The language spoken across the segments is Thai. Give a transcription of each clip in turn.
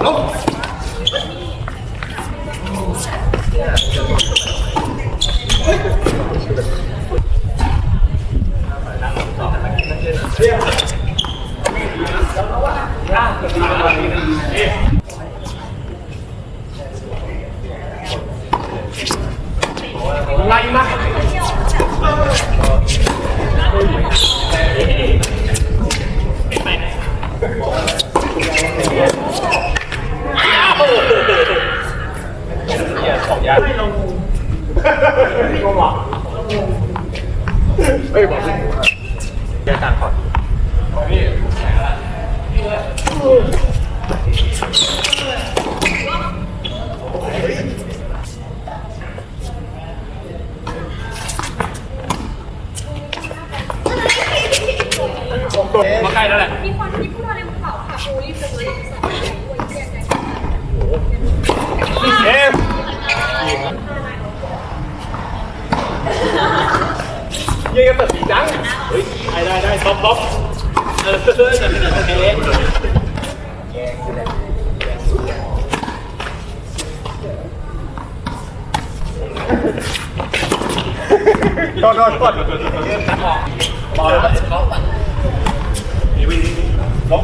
走。 มาใกล้แล้วแหละ มีคนที่พูดอะไรมาเปล่าค่ะโอ้รีบเลยเลยสองใหญ่ด้วยเชียร์กัน กันแบบสีจัง เฮ้ย ได้ได้ได้ท็อปท็อปเออจะเป็นโอเคโทษโทษโทษบอลแล้วนี่วิ่งลบ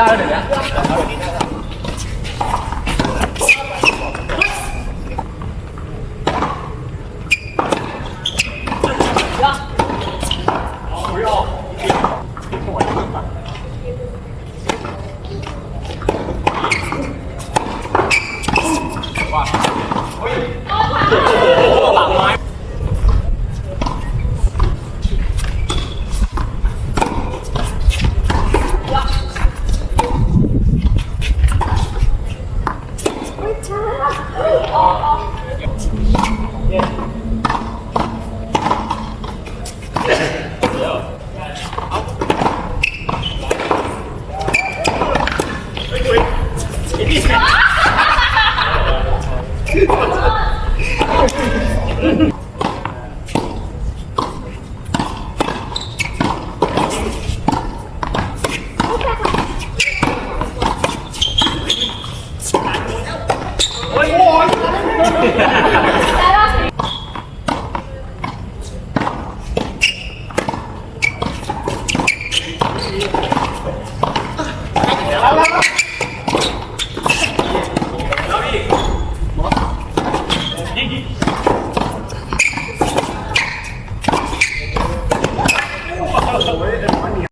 Ada.